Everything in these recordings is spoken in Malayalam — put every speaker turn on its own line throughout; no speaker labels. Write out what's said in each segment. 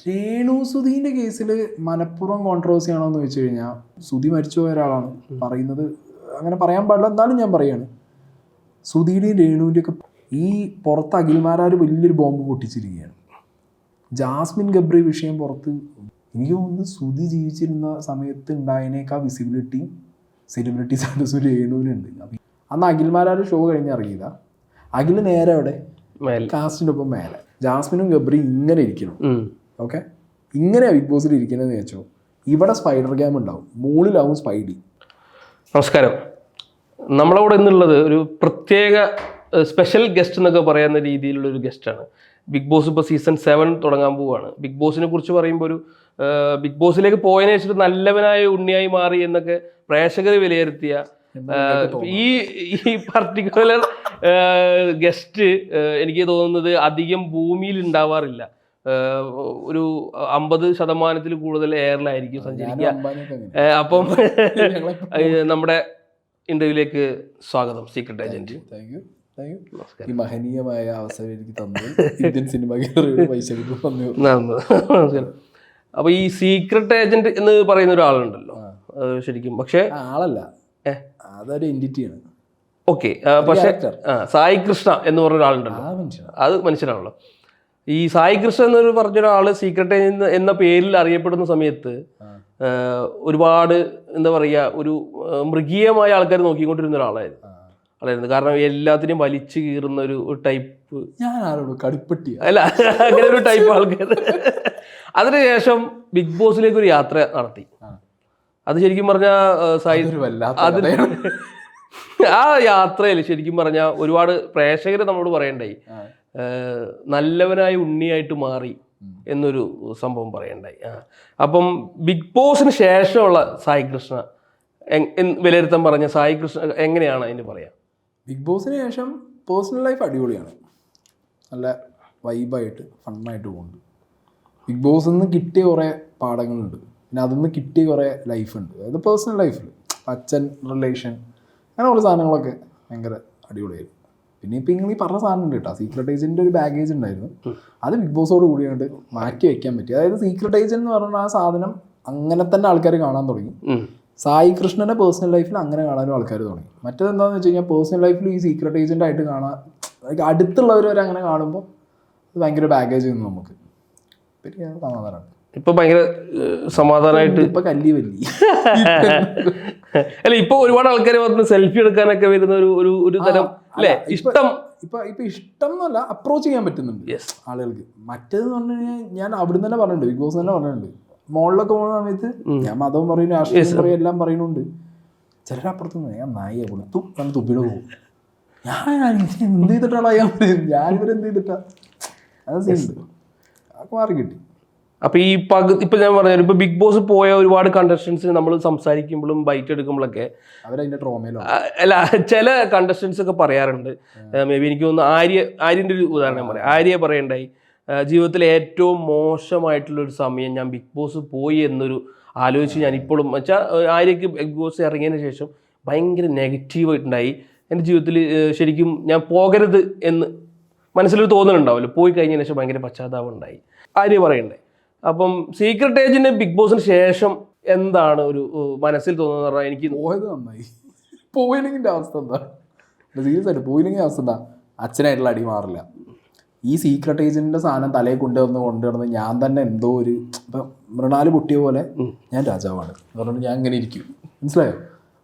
രേണു സുധീന്റെ കേസിൽ മലപ്പുറം കോൺട്രവേഴ്സി ആണോ എന്ന് വെച്ച് കഴിഞ്ഞാൽ സുധി മരിച്ചുപോയ ഒരാളാണ്. പറയുന്നത് അങ്ങനെ പറയാൻ പാടില്ല എന്നാലും ഞാൻ പറയാണ്. സുധിയുടെയും രേണുവിന്റെ ഒക്കെ ഈ പുറത്ത് അഖിൽമാരാർ വലിയൊരു ബോംബ് പൊട്ടിച്ചിരിക്കുകയാണ്. ജാസ്മിൻ ഗബ്രി വിഷയം പുറത്ത് എനിക്ക് തോന്നുന്നു സുധി ജീവിച്ചിരുന്ന സമയത്ത് ഉണ്ടായതിനേക്കാൾ വിസിബിലിറ്റിയും സെലിബ്രിറ്റി സ്റ്റാറ്റസും രേണുവിനുണ്ട്. അന്ന് അഖിൽമാരാർ ഷോ കഴിഞ്ഞ് ഇറങ്ങിയതാ. അഖിൽ നേരെ അവിടെ കാസ്റ്റിന്റെ ഒപ്പം മേലെ. ജാസ്മിനും ഗബ്രി ഇങ്ങനെ ഇരിക്കണം. ഓക്കെ? ഇങ്ങനെ ബിഗ് ബോസിൽ ഇരിക്കുന്നതെന്ന് വെച്ചോ ഇവിടെ സ്പൈഡർ ക്യാം ഉണ്ടാവും. മുകളിലാവും സ്പൈഡി
നമസ്കാരം. നമ്മളവിടെ ഇന്നുള്ളത് ഒരു പ്രത്യേക സ്പെഷ്യൽ ഗസ്റ്റ് എന്നൊക്കെ പറയുന്ന രീതിയിലുള്ള ഒരു ഗസ്റ്റാണ് ബിഗ് ബോസ് ഇപ്പോൾ സീസൺ സെവൻ തുടങ്ങാൻ പോവുകയാണ് ബിഗ് ബോസിനെ കുറിച്ച് പറയുമ്പോൾ ഒരു ബിഗ് ബോസിലേക്ക് പോയതിനു വെച്ചിട്ട് നല്ലവനായ ഉണ്ണിയായി മാറി എന്നൊക്കെ പ്രേക്ഷകർ വിലയിരുത്തിയ ഈ ഈ പർട്ടിക്കുലർ ഗസ്റ്റ് എനിക്ക് തോന്നുന്നത് അധികം ഭൂമിയിൽ ഉണ്ടാവാറില്ല. ഒരു അമ്പത് ശതമാനത്തിൽ കൂടുതൽ എയറിലായിരിക്കും സഞ്ചരിക്കുക. അപ്പം നമ്മുടെ ഇന്റർവ്യൂലേക്ക് സ്വാഗതം സീക്രട്ട് ഏജന്റ്
ഈ മഹനീയമായ അവസരം എനിക്ക് തന്നു ഇന്ത്യൻ സിനിമ പൈസ
അപ്പൊ ഈ സീക്രട്ട് ഏജന്റ് എന്ന് പറയുന്ന ഒരാളുണ്ടല്ലോ. അത് ശരിക്കും പക്ഷേ
ആളല്ല. അതൊരു എന്റിറ്റിയാണ്
ഓക്കെ പക്ഷേ സായി കൃഷ്ണ എന്ന് പറഞ്ഞ ഒരാളുണ്ടല്ലോ. അത് മനുഷ്യനാണല്ലോ. ഈ സായി കൃഷ്ണൻ എന്ന് പറഞ്ഞ ഒരാൾ സീക്രട്ട് എന്ന പേരിൽ അറിയപ്പെടുന്ന സമയത്ത് ഒരുപാട് എന്താ പറയുക ഒരു മൃഗീയമായ ആൾക്കാർ നോക്കിക്കൊണ്ടിരുന്ന ഒരാളായിരുന്നു.
അതായിരുന്നു
ആളായിരുന്നു കാരണം എല്ലാത്തിനെയും വലിച്ചു കീറുന്ന ഒരു ടൈപ്പ്.
ഞാൻ ആരോട് കടുപ്പട്ടിയ.
അല്ല അങ്ങനെ ഒരു ടൈപ്പ് ആൾക്കാർ അതിനുശേഷം ബിഗ് ബോസിലേക്ക് ഒരു യാത്ര നടത്തി. അത് ശരിക്കും പറഞ്ഞാൽ സായി
അതിന്.
ആ യാത്രയിൽ ശരിക്കും പറഞ്ഞാൽ ഒരുപാട് പ്രേക്ഷകർ നമ്മളോട് പറയണ്ടായി. നല്ലവനായ ഉണ്ണിയായിട്ട് മാറി എന്നൊരു സംഭവം പറയണ്ടായി. അപ്പം ബിഗ് ബോസിന് ശേഷമുള്ള സായി കൃഷ്ണ വിലയിരുത്തം പറഞ്ഞ സായി കൃഷ്ണ എങ്ങനെയാണ് അതിന് പറയാം?
ബിഗ് ബോസിന് ശേഷം പേഴ്സണൽ ലൈഫ് അടിപൊളിയാണ്. നല്ല വൈബായിട്ട് ഫണ്ണായിട്ട് പോകുന്നുണ്ട്. ബിഗ് ബോസിൽ നിന്ന് കിട്ടിയ കുറേ പാഠങ്ങളുണ്ട്. പിന്നെ അതിൽ നിന്ന് കിട്ടിയ കുറേ ലൈഫുണ്ട്. അതായത് പേഴ്സണൽ ലൈഫിൽ അച്ഛൻ റിലേഷൻ അങ്ങനെ കുറേ സാധനങ്ങളൊക്കെ ഭയങ്കര അടിപൊളിയായിരുന്നു പിന്നെ ഇപ്പം നിങ്ങൾ ഈ പറഞ്ഞ സാധനം ഉണ്ട് കേട്ടോ സീക്രട്ട് ഏജന്റിന്റെ ഒരു ബാഗേജ് ഉണ്ടായിരുന്നു അത് ബിഗ് ബോസോട് കൂടി കണ്ട് മാറ്റി വയ്ക്കാൻ പറ്റി. അതായത് സീക്രട്ട് ഏജന്റ് എന്ന് പറഞ്ഞ ആ സാധനം അങ്ങനെ തന്നെ ആൾക്കാർ കാണാൻ തുടങ്ങി. സായി കൃഷ്ണന്റെ പേഴ്സണൽ ലൈഫിൽ അങ്ങനെ കാണാനും ആൾക്കാർ തുടങ്ങി. മറ്റേത് എന്താണെന്ന് വെച്ച് കഴിഞ്ഞാൽ പേഴ്സണൽ ലൈഫിൽ ഈ സീക്രട്ട് ഏജന്റ് ആയിട്ട് കാണാൻ അതായത് അടുത്തുള്ളവർ വരെ അങ്ങനെ കാണുമ്പോൾ അത് ഭയങ്കര ബാഗേജ് ചെയ്യുന്നു നമുക്ക്. പിന്നെ സമാധാനമാണ്
ഇപ്പൊ ഭയങ്കര സമാധാനമായിട്ട്
ഇപ്പൊ കല്ലി വല്ലി
അല്ല ഇപ്പൊ ഒരുപാട് ആൾക്കാർ വന്ന് സെൽഫി എടുക്കാനൊക്കെ വരുന്ന ഒരു ഒരു ഒരു തരം അല്ലേ ഇഷ്ടം.
ഇപ്പൊ ഇപ്പൊ ഇഷ്ടം എന്നല്ല അപ്രോച്ച് ചെയ്യാൻ പറ്റുന്നുണ്ട് ആളുകൾക്ക്. മറ്റേതെന്ന് പറഞ്ഞു കഴിഞ്ഞാൽ ഞാൻ അവിടുന്ന് തന്നെ പറഞ്ഞിട്ടുണ്ട് ബിഗ് ബോസ് തന്നെ പറഞ്ഞിട്ടുണ്ട്. മോളിലൊക്കെ പോകുന്ന സമയത്ത് ഞാൻ മതവും പറയുന്നു രാഷ്ട്രീയം പറയും എല്ലാം പറയുന്നുണ്ട്. ചിലർ അപ്പുറത്ത് നിന്ന് ഞാൻ നായിയെ കൊടുത്തു ഞാൻ തുപ്പിട പോകും. ഞാൻ എന്ത് ചെയ്തിട്ടാണ് ഞാൻ ഇവരെ എന്ത് ചെയ്തിട്ടാ? അത് സീനുണ്ട് അതൊക്കെ മാറി കിട്ടി
അപ്പൊ ഈ പകു ഇപ്പൊ ഞാൻ പറഞ്ഞു ഇപ്പൊ ബിഗ് ബോസ് പോയ ഒരുപാട് കണ്ടസ്റ്റൻസിന് നമ്മൾ സംസാരിക്കുമ്പോഴും ബൈറ്റ് എടുക്കുമ്പോഴൊക്കെ അല്ല ചില കണ്ടസ്റ്റൻസ് ഒക്കെ പറയാറുണ്ട്. മേ ബി എനിക്ക് തോന്നുന്നു ആര്യ ആര്യന്റെ ഒരു ഉദാഹരണം പറയാം. ആര്യ പറയണ്ടായി. ജീവിതത്തിലെ ഏറ്റവും മോശമായിട്ടുള്ള ഒരു സമയം ഞാൻ ബിഗ് ബോസ് പോയി എന്നൊരു ആലോചിച്ച് ഞാൻ ഇപ്പോഴും വെച്ചാൽ ആര്യക്ക് ബിഗ് ബോസ് ഇറങ്ങിയതിന് ശേഷം ഭയങ്കര നെഗറ്റീവായിട്ടുണ്ടായി എന്റെ ജീവിതത്തിൽ ശരിക്കും ഞാൻ പോകരുത് എന്ന് മനസ്സിലൊരു തോന്നലുണ്ടാവുമല്ലോ പോയി കഴിഞ്ഞതിന് ശേഷം ഭയങ്കര പശ്ചാത്താപം ഉണ്ടായി. ആര്യ പറയണ്ടേ അപ്പം സീക്രട്ട് ഏജന്റ് ബിഗ് ബോസിന് ശേഷം എന്താണ് ഒരു മനസ്സിൽ തോന്നുന്നത് പറഞ്ഞാൽ എനിക്ക്
പോയത് നന്നായി. പോയില്ലെങ്കിൽ അവസ്ഥ എന്താ? സീരിയസ് ആയിട്ട് പോയില്ലെങ്കിൽ അവസ്ഥ എന്താ? അച്ഛനായിട്ടുള്ള അടി മാറില്ല. ഈ സീക്രട്ട് ഏജന്റിന്റെ സാധനം തലയിൽ കൊണ്ടുവന്ന് കൊണ്ടുവന്ന് ഞാൻ തന്നെ എന്തോ ഒരു ഇപ്പം മൃണാൽ പൊട്ടിയ പോലെ ഞാൻ രാജാവാണ്. എന്ന് പറഞ്ഞിട്ട് ഞാൻ ഇങ്ങനെ ഇരിക്കും. മനസ്സിലായോ?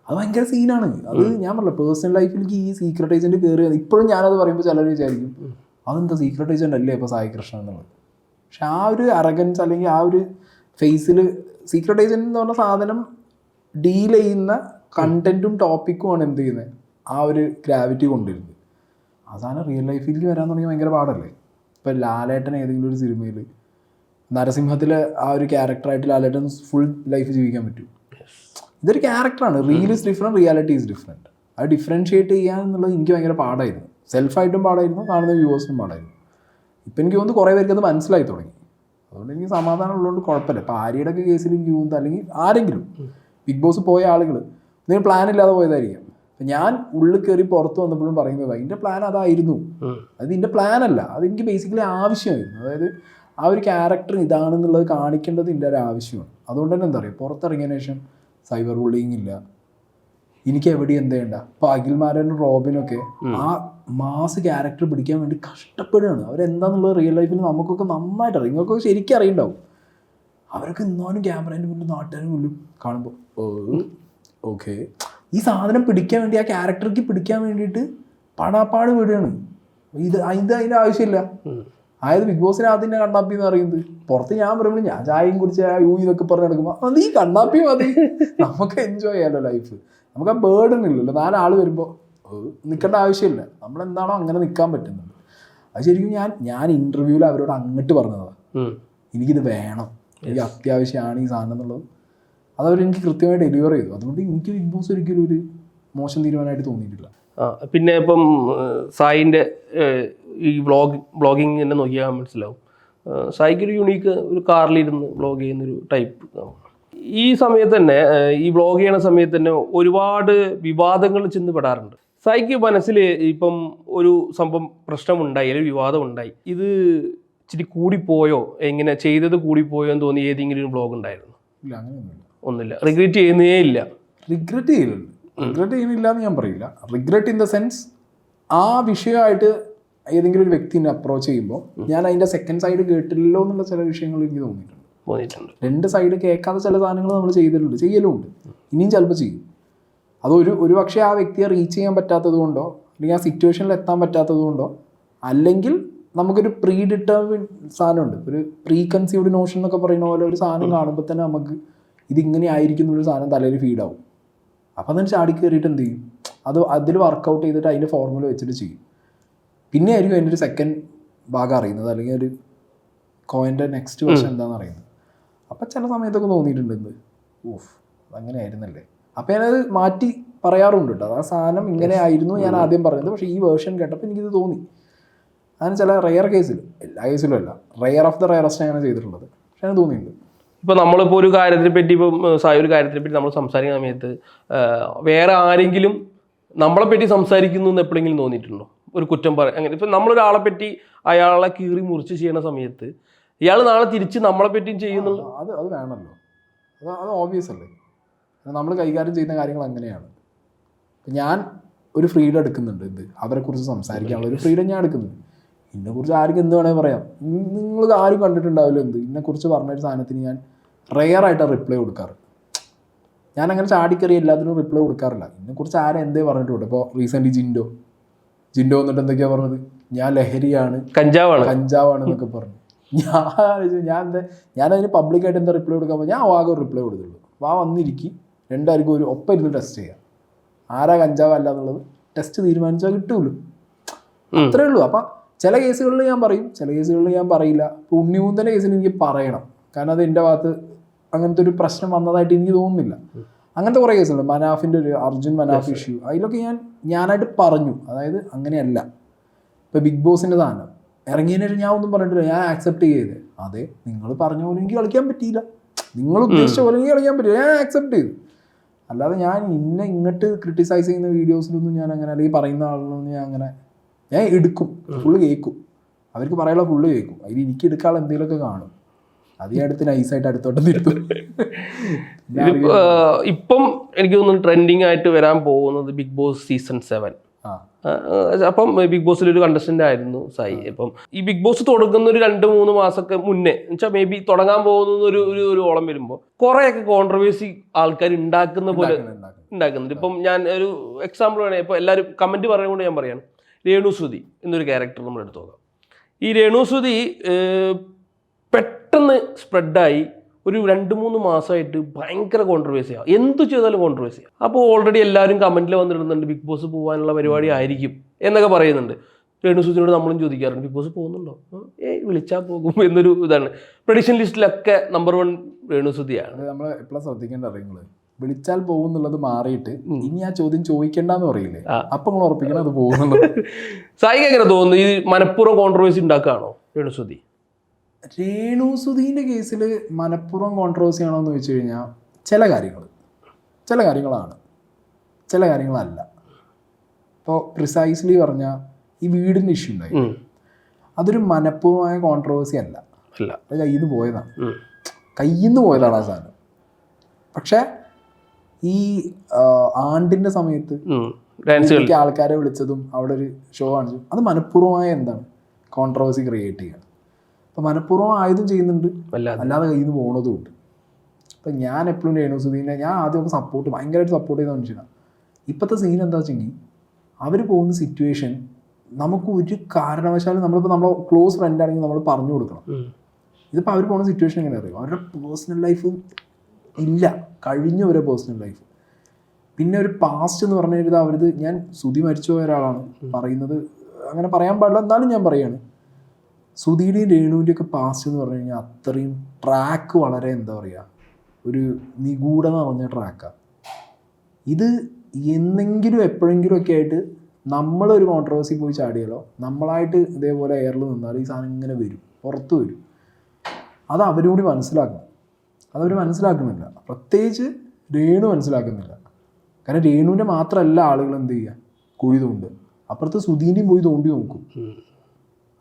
അത് ഭയങ്കര സീനാണ് അത് ഞാൻ പറഞ്ഞില്ല പേഴ്സണൽ ലൈഫിൽ എനിക്ക് ഈ സീക്രട്ട് ഏജന്റ് കയറി ഇപ്പോഴും ഞാനത് പറയുമ്പോൾ ചിലർ വിചാരിക്കും അതെന്താ സീക്രട്ട് ഏജന്റ് അല്ലേ ഇപ്പോൾ സായി കൃഷ്ണൻ എന്നുള്ളത്? പക്ഷെ ആ ഒരു അറഗൻസ് അല്ലെങ്കിൽ ആ ഒരു ഫേസിൽ സീക്രട്ട് ഏജന്റ് എന്ന് പറഞ്ഞ സാധനം ഡീൽ ചെയ്യുന്ന കണ്ടന്റും ടോപ്പിക്കും ആണ് എന്ത് ചെയ്യുന്നത് ആ ഒരു ഗ്രാവിറ്റി കൊണ്ടുവരുന്നത് സാധനം റിയൽ ലൈഫിലേക്ക് വരാൻ തുടങ്ങി ഭയങ്കര പാടല്ലേ? ഇപ്പം ലാലേട്ടൻ ഏതെങ്കിലും ഒരു സിനിമയിൽ നരസിംഹത്തിലെ ആ ഒരു ക്യാരക്ടറായിട്ട് ലാലേട്ടൻ ഫുൾ ലൈഫ് ജീവിക്കാൻ പറ്റും. ഇതൊരു ക്യാരക്ടറാണ് real is different reality is different അത് ഡിഫറൻഷിയേറ്റ് ചെയ്യാൻ എന്നുള്ളത് എനിക്ക് ഭയങ്കര പാടായിരുന്നു. സെൽഫായിട്ടും പാടായിരുന്നു. കാണുന്ന വ്യൂവേഴ്സിനും പാടായിരുന്നു. ഇപ്പം എനിക്ക് തോന്നുന്നു കുറേ പേർക്ക് അത് മനസ്സിലായി തുടങ്ങി. അതുകൊണ്ട് എനിക്ക് സമാധാനം ഉള്ളതുകൊണ്ട് കുഴപ്പമില്ല. ഇപ്പം ആര്യയുടെ ഒക്കെ കേസിൽ എനിക്ക് തോന്നുന്നു അല്ലെങ്കിൽ ആരെങ്കിലും ബിഗ് ബോസ് പോയ ആളുകൾ നിങ്ങൾ പ്ലാൻ ഇല്ലാതെ പോയതായിരിക്കാം. അപ്പം ഞാൻ ഉള്ളിൽ കയറി പുറത്ത് വന്നപ്പോഴും പറയുന്നത് അതിന്റെ പ്ലാൻ അതായിരുന്നു. അത് ഇതിന്റെ പ്ലാൻ അല്ല. അത് എനിക്ക് ബേസിക്കലി ആവശ്യമായിരുന്നു. അതായത് ആ ഒരു ക്യാരക്ടർ ഇതാണെന്നുള്ളത് കാണിക്കേണ്ടത് ഇതിന്റെ ഒരു ആവശ്യമാണ്. അതുകൊണ്ട് തന്നെ എന്താ പറയുക പുറത്തിറങ്ങിയതിന് ശേഷം സൈബർ ബുള്ളിങ് ഇല്ല. എനിക്ക് എവിടെ എന്തേണ്ട അപ്പൊ അഖിൽമാരനും റോബിനൊക്കെ ആ മാസ് ക്യാരക്ടർ പിടിക്കാൻ വേണ്ടി കഷ്ടപ്പെടുകയാണ്. അവരെന്താന്നുള്ളത് റിയൽ ലൈഫിൽ നമുക്കൊക്കെ നന്നായിട്ട് അറിയാം. നിങ്ങൾക്കൊക്കെ ശരിക്കും അറിയണ്ടാവും. അവരൊക്കെ ഇന്നോനും ക്യാമറേന്റെ മുന്നിൽ നാട്ടുകാരും മുന്നിൽ കാണുമ്പോൾ ഓക്കെ ഈ സാധനം പിടിക്കാൻ വേണ്ടി ആ ക്യാരക്ടർക്ക് പിടിക്കാൻ വേണ്ടിയിട്ട് പാടാപ്പാട് വിടുകയാണ്. ഇത് ഇത് അതിന്റെ ആവശ്യമില്ല. അതായത് ബിഗ് ബോസിന് അതിന്റെ കണ്ണാപ്പി എന്ന് പറയുന്നത്. പുറത്ത് ഞാൻ പറയുമ്പോൾ ഞാൻ ചായയും കുടിച്ച് യൂ ഇതൊക്കെ പറഞ്ഞു നടക്കുമ്പോൾ അത് ഈ കണ്ണാപ്പി മതി. നമുക്ക് എൻജോയ് ചെയ്യാമല്ലോ ലൈഫ് നമുക്ക് ആ ബേർഡൻ ഇല്ലല്ലോ. നാലാൾ വരുമ്പോൾ നിൽക്കേണ്ട ആവശ്യമില്ല. നമ്മളെന്താണോ അങ്ങനെ നിൽക്കാൻ പറ്റുന്നത്. അത് ശരിക്കും ഞാൻ ഞാൻ ഇന്റർവ്യൂവിൽ അവരോട് അങ്ങോട്ട് പറഞ്ഞതാണ്. എനിക്കിത് വേണം. എനിക്ക് അത്യാവശ്യമാണ് ഈ സാധനം എന്നുള്ളത്. അതവരെനിക്ക് കൃത്യമായി ഡെലിവർ ചെയ്തു. അതുകൊണ്ട് എനിക്ക് ബിഗ് ബോസ് ഒരിക്കലും ഒരു മോശം തീരുമാനമായിട്ട് തോന്നിയിട്ടില്ല.
പിന്നെ ഇപ്പം സായിന്റെ ഈ വ്ളോഗ് വ്ളോഗിങ് തന്നെ നോക്കിയാൽ മനസ്സിലാവും. സായിക്കൊരു സായിക്ക് ഒരു യുണീക്ക് ഒരു കാറിലിരുന്ന് വ്ളോഗ് ചെയ്യുന്നൊരു ടൈപ്പ് ഈ സമയത്ത് തന്നെ ഈ വ്ളോഗ് ചെയ്യണ സമയത്ത് തന്നെ ഒരുപാട് വിവാദങ്ങൾ ചെന്ന് പെടാറുണ്ട്. സായിക്ക് മനസ്സിൽ ഇപ്പം ഒരു സംഭവം പ്രശ്നമുണ്ടായി അല്ലെങ്കിൽ വിവാദം ഉണ്ടായി ഇത് ഇച്ചിരി കൂടിപ്പോയോ? എങ്ങനെ ചെയ്തത് കൂടിപ്പോയോ എന്ന് തോന്നി ഏതെങ്കിലും ഒരു വ്ലോഗ് ഉണ്ടായിരുന്നു?
ഇല്ല അങ്ങനെയൊന്നുമില്ല.
ഒന്നുമില്ല. റിഗ്രറ്റ് ചെയ്യുന്നേ ഇല്ല.
റിഗ്രറ്റ് ചെയ്യലുണ്ട് റിഗ്രറ്റ് ചെയ്യുന്നില്ല എന്ന് ഞാൻ പറയില്ല. റിഗ്രറ്റ് ഇൻ ദ സെൻസ് ആ വിഷയമായിട്ട് ഏതെങ്കിലും ഒരു വ്യക്തിനെ അപ്രോച്ച് ചെയ്യുമ്പോൾ ഞാൻ അതിന്റെ സെക്കൻഡ് സൈഡ് കേട്ടില്ലല്ലോ എന്നുള്ള ചില വിഷയങ്ങൾ എനിക്ക് തോന്നിയിട്ടുണ്ട്.
തോന്നിയിട്ടുണ്ട്
രണ്ട് സൈഡ് കേൾക്കാത്ത ചില സാധനങ്ങൾ നമ്മൾ ചെയ്തിട്ടുണ്ട്. ചെയ്യലുമുണ്ട്. ഇനിയും ചിലപ്പോൾ ചെയ്യും. അതൊരു ഒരു പക്ഷേ ആ വ്യക്തിയെ റീച്ച് ചെയ്യാൻ പറ്റാത്തത് കൊണ്ടോ അല്ലെങ്കിൽ ആ സിറ്റുവേഷനിൽ എത്താൻ പറ്റാത്തത് കൊണ്ടോ അല്ലെങ്കിൽ നമുക്കൊരു പ്രീ ഡിറ്റർമിൻ സാധനമുണ്ട്. ഒരു പ്രീ കൺസീവ്ഡ് നോഷൻ എന്നൊക്കെ പറയുന്ന പോലെ ഒരു സാധനം കാണുമ്പോൾ തന്നെ നമുക്ക് ഇതിങ്ങനെ ആയിരിക്കും ഒരു സാധനം തലയിൽ ഫീഡാവും അപ്പോൾ അതിന് ചാടി കയറിയിട്ട് എന്ത് ചെയ്യും? അത് അതിൽ വർക്കൗട്ട് ചെയ്തിട്ട് അതിന്റെ ഫോർമുല വെച്ചിട്ട് ചെയ്യും. പിന്നെ ആയിരിക്കും അതിന്റെ ഒരു സെക്കൻഡ് ഭാഗം അറിയുന്നത് അല്ലെങ്കിൽ ഒരു കോയിന്റെ നെക്സ്റ്റ് വേർഷൻ എന്താണെന്ന് അറിയുന്നത്. അപ്പം ചില സമയത്തൊക്കെ തോന്നിയിട്ടുണ്ട് എന്ത് ഓഫ് അതങ്ങനെ ആയിരുന്നല്ലേ അപ്പം ഞാനത് മാറ്റി പറയാറുണ്ട് കേട്ടോ അത് ആ സാധനം ഇങ്ങനെ ആയിരുന്നു ഞാൻ ആദ്യം പറഞ്ഞത് പക്ഷേ ഈ വേർഷൻ കേട്ടപ്പോൾ എനിക്കിത് തോന്നി. അങ്ങനെ ചില റയർ കേസിൽ എല്ലാ കേസിലും അല്ല റെയർ ഓഫ് ദ റയറസ്റ്റ് ആണ് ചെയ്തിട്ടുള്ളത്. പക്ഷേ അങ്ങനെ തോന്നിയിട്ടുണ്ട്.
ഇപ്പോൾ നമ്മളിപ്പോൾ ഒരു കാര്യത്തിനെ പറ്റി ഇപ്പം സായി ഒരു കാര്യത്തിനെ പറ്റി നമ്മൾ സംസാരിക്കുന്ന സമയത്ത് വേറെ ആരെങ്കിലും നമ്മളെ പറ്റി സംസാരിക്കുന്നു എന്ന് എപ്പോഴെങ്കിലും തോന്നിയിട്ടുണ്ടോ? ഒരു കുറ്റം പറ അങ്ങനെ ഇപ്പം നമ്മളൊരാളെ പറ്റി അയാളെ കീറി മുറിച്ച് ചെയ്യുന്ന സമയത്ത് ഇയാൾ നാളെ തിരിച്ച് നമ്മളെ പറ്റിയും ചെയ്യുന്നുള്ളൂ.
അത് അത് വേണമല്ലോ. അത് അത് ഓബിയസ് അല്ലേ? നമ്മൾ കൈകാര്യം ചെയ്യുന്ന കാര്യങ്ങൾ അങ്ങനെയാണ്. ഞാൻ ഒരു ഫ്രീഡം എടുക്കുന്നുണ്ട് എന്ത്? അവരെക്കുറിച്ച് സംസാരിക്കാനുള്ള ഒരു ഫ്രീഡം ഞാൻ എടുക്കുന്നുണ്ട്. ഇതിനെക്കുറിച്ച് ആർക്കും എന്ത് വേണമെങ്കിൽ പറയാം. നിങ്ങൾ ആരും കണ്ടിട്ടുണ്ടാവില്ല എന്ത്? ഇതിനെക്കുറിച്ച് പറഞ്ഞൊരു സാധനത്തിന് ഞാൻ റെയർ ആയിട്ട് റിപ്ലൈ കൊടുക്കാറ്. ഞാൻ അങ്ങനെ ചാടിക്കറി എല്ലാത്തിനും റിപ്ലൈ കൊടുക്കാറില്ല. ഇതിനെക്കുറിച്ച് ആരും എന്തേ പറഞ്ഞിട്ടുണ്ട് ഇപ്പോൾ റീസെന്റ് ജിൻഡോ. ജിൻഡോ വന്നിട്ട് എന്തൊക്കെയാണ് പറഞ്ഞത്? ഞാൻ ലഹരിയാണ്.
കഞ്ചാവാണ്.
കഞ്ചാവാണ് എന്നൊക്കെ പറഞ്ഞു. ഞാൻ ഞാൻ എന്താ ഞാനതിന് പബ്ലിക്കായിട്ട് എന്താ റിപ്ലൈ കൊടുക്കാൻ ഞാൻ ആകെ ഒരു റിപ്ലൈ കൊടുത്തുള്ളൂ. വാ വന്നിരിക്കും. രണ്ടായിരിക്കും ഒരു ഒപ്പം ഇരുന്ന് ടെസ്റ്റ് ചെയ്യാം. ആരാ കഞ്ചാവ് അല്ല എന്നുള്ളത് ടെസ്റ്റ് തീരുമാനിച്ചാൽ കിട്ടുമല്ലോ അത്രേ ഉള്ളൂ. അപ്പം ചില കേസുകളിൽ ഞാൻ പറയും. ചില കേസുകളിൽ ഞാൻ പറയില്ല. ഇപ്പോൾ ഉണ്ണിമൂന്തന്റെ കേസിൽ എനിക്ക് പറയണം. കാരണം അത് എന്റെ ഭാഗത്ത് അങ്ങനത്തെ ഒരു പ്രശ്നം വന്നതായിട്ട് എനിക്ക് തോന്നുന്നില്ല. അങ്ങനത്തെ കുറേ കേസുണ്ട്. മനാഫിന്റെ ഒരു അർജുൻ മനാഫ് ഇഷ്യൂ അതിലൊക്കെ ഞാൻ ഞാനായിട്ട് പറഞ്ഞു. അതായത് അങ്ങനെയല്ല. ഇപ്പോൾ ബിഗ് ബോസിന്റെ സാധനം. ഇറങ്ങിയതിന് ശേഷം ഞാൻ ഒന്നും പറഞ്ഞിട്ടില്ല. ഞാൻ ആക്സെപ്റ്റ് ചെയ്ത്. അതെ നിങ്ങൾ പറഞ്ഞ പോലെ എനിക്ക് കളിക്കാൻ പറ്റിയില്ല. നിങ്ങൾ ഉദ്ദേശിച്ച പോലെ എനിക്ക് കളിക്കാൻ പറ്റില്ല ഞാൻ ആക്സെപ്റ്റ് ചെയ്തു. അല്ലാതെ ഞാൻ ഇന്നെ ഇങ്ങോട്ട് ക്രിട്ടിസൈസ് ചെയ്യുന്ന വീഡിയോസിലൊന്നും ഞാൻ അങ്ങനെ അല്ലെങ്കിൽ പറയുന്ന ആളിലൊന്നും ഞാൻ അങ്ങനെ ഞാൻ എടുക്കും. ഫുള്ള് കേൾക്കും അവർക്ക് പറയാനുള്ള ഫുള്ള് കേൾക്കും അതിൽ എനിക്ക് എടുക്കാനുള്ള എന്തെങ്കിലുമൊക്കെ കാണും. അത് ഈ അടുത്ത് നൈസായിട്ട് അടുത്തോട്ട് നിർത്തും
ഇപ്പം എനിക്ക് തോന്നുന്നു ട്രെൻഡിങ് ആയിട്ട് വരാൻ പോകുന്നത് ബിഗ് ബോസ് സീസൺ സെവൻ അപ്പം ബിഗ് ബോസിൽ ഒരു കണ്ടസ്റ്റന്റ് ആയിരുന്നു സായി. അപ്പം ഈ ബിഗ് ബോസ് തുടങ്ങുന്ന ഒരു രണ്ട് മൂന്ന് മാസമൊക്കെ മുന്നേ എന്നുവെച്ചാൽ മേ ബി തുടങ്ങാൻ പോകുന്ന ഒരു ഒരു ഒരു ഓളം വരുമ്പോൾ കുറേയൊക്കെ കോൺട്രവേഴ്സി ആൾക്കാർ ഉണ്ടാക്കുന്ന പോലെ. ഉണ്ടാക്കുന്നുണ്ട് ഇപ്പം ഞാൻ ഒരു എക്സാമ്പിൾ വേണേ ഇപ്പോൾ എല്ലാവരും കമന്റ് പറയുന്നത് ഞാൻ പറയാണ്. രേണുസുതി എന്നൊരു ക്യാരക്ടർ നമ്മൾ എടുത്തു നോക്കാം. ഈ ഏഹ്, പെട്ടെന്ന് സ്പ്രെഡായി ഒരു രണ്ട് മൂന്ന് മാസമായിട്ട് ഭയങ്കര കോൺട്രവേഴ്സിയാണ് എന്ത് ചെയ്താലും കോൺട്രവേഴ്സിയാണ് അപ്പോൾ ഓൾറെഡി എല്ലാവരും കമന്റിൽ വന്നിടുന്നുണ്ട് ബിഗ് ബോസ് പോകാനുള്ള പരിപാടി ആയിരിക്കും എന്നൊക്കെ പറയുന്നുണ്ട്. രേണുസുതിനോട് നമ്മളും ചോദിക്കാറുണ്ട് ബിഗ് ബോസ് പോകുന്നുണ്ടോ? ഏ വിളിച്ചാൽ പോകും എന്നൊരു ഇതാണ്. പ്രഡിഷൻ ലിസ്റ്റിലൊക്കെ നമ്പർ വൺ രേണുസുതിയാണ്
നമ്മൾ എപ്പോഴും ശ്രദ്ധിക്കേണ്ട അറിയുന്നത് വിളിച്ചാൽ പോകും എന്നുള്ളത് മാറിയിട്ട് ഇനി ആ ചോദ്യം ചോദിക്കണ്ടെന്ന് പറയില്ലേ?
അപ്പം
അപ്പൊ നിങ്ങൾ ഉറപ്പിക്കണം അത് പോകുന്നുള്ളത്.
സായിക്ക് എങ്ങനെ തോന്നുന്നു? ഈ മനഃപൂർവം കോൺട്രവേഴ്സി ഉണ്ടാക്കുകയാണോ രേണുസുതി
രേണുസുധീന്റെ കേസിൽ മലപ്പുറം കോൺട്രവേഴ്സി ആണോ എന്ന് വെച്ച് കഴിഞ്ഞാൽ ചില കാര്യങ്ങൾ ചില കാര്യങ്ങളാണ്. ചില കാര്യങ്ങളല്ല. ഇപ്പോൾ പ്രിസൈസ്ലി പറഞ്ഞാൽ ഈ വീടിന്റെ ഇഷ്യൂ ഉണ്ടായി. അതൊരു മനഃപൂർവമായ കോൺട്രവേഴ്സി അല്ല.
ഇല്ല
അത് കയ്യിൽ നിന്ന് പോയതാണ്. കയ്യിൽ നിന്ന് പോയതാണ് ആ സാധനം. പക്ഷേ ഈ ആണ്ടിന്റെ ആണ്ടിന്റെ സമയത്ത് ആൾക്കാരെ വിളിച്ചതും അവിടെ ഒരു ഷോ കാണിച്ചു അത് മനഃപൂർവമായ എന്താണ്? കോൺട്രവേഴ്സി ക്രിയേറ്റ് ചെയ്യുക അപ്പം മനഃപൂർവം ആയതും ചെയ്യുന്നുണ്ട്.
അല്ലാതെ
കയ്യിൽ നിന്ന് പോണതും ഉണ്ട്. അപ്പം ഞാൻ എപ്പോഴും രേണുസുദീനെ ഞാൻ ആദ്യം ആദ്യമൊക്കെ സപ്പോർട്ട് ഭയങ്കരമായിട്ട് സപ്പോർട്ട് ചെയ്ത മനുഷ്യനാണ് ഇപ്പോഴത്തെ സീൻ എന്താ വെച്ചെങ്കിൽ അവർ പോകുന്ന സിറ്റുവേഷൻ നമുക്ക് ഒരു കാരണവശാലും നമ്മളിപ്പോൾ നമ്മളെ ക്ലോസ് ഫ്രണ്ട് ആണെങ്കിൽ നമ്മൾ പറഞ്ഞു കൊടുക്കണം. ഇതിപ്പോൾ അവർ പോകുന്ന സിറ്റുവേഷൻ എങ്ങനെ അറിയാം? അവരുടെ പേഴ്സണൽ ലൈഫ് ഇല്ല. കഴിഞ്ഞ അവരുടെ പേഴ്സണൽ ലൈഫ് പിന്നെ ഒരു പാസ്റ്റ് എന്ന് പറഞ്ഞു കഴിഞ്ഞാൽ അവരത് ഞാൻ സുതി മരിച്ചു പോയ ഒരാളാണ് പറയുന്നത്. അങ്ങനെ പറയാൻ പാടില്ല എന്നാലും ഞാൻ പറയാണ്. സുധിയുടെയും രേണുവിന്റെ ഒക്കെ പാസ്റ്റ് എന്ന് പറഞ്ഞു കഴിഞ്ഞാൽ അത്രയും ട്രാക്ക് വളരെ എന്താ പറയുക ഒരു നിഗൂഢത നിറഞ്ഞ ട്രാക്കാണ് ഇത് എന്നെങ്കിലും എപ്പോഴെങ്കിലും ഒക്കെ ആയിട്ട് നമ്മളൊരു കോൺട്രവേഴ്സി പോയി ചാടിയാലോ നമ്മളായിട്ട് ഇതേപോലെ എയറിൽ നിന്നാൽ ഈ സാധനം ഇങ്ങനെ വരും പുറത്തു വരും. അത് അവരും കൂടി മനസ്സിലാക്കണം. അതവർ മനസ്സിലാക്കുന്നില്ല. പ്രത്യേകിച്ച് രേണു മനസ്സിലാക്കുന്നില്ല. കാരണം രേണുവിന്റെ മാത്രമല്ല ആളുകൾ എന്ത് ചെയ്യുക കുഴി തോണ്ട്. അപ്പുറത്ത് സുധീന്റെയും പോയി തോണ്ടി നോക്കും.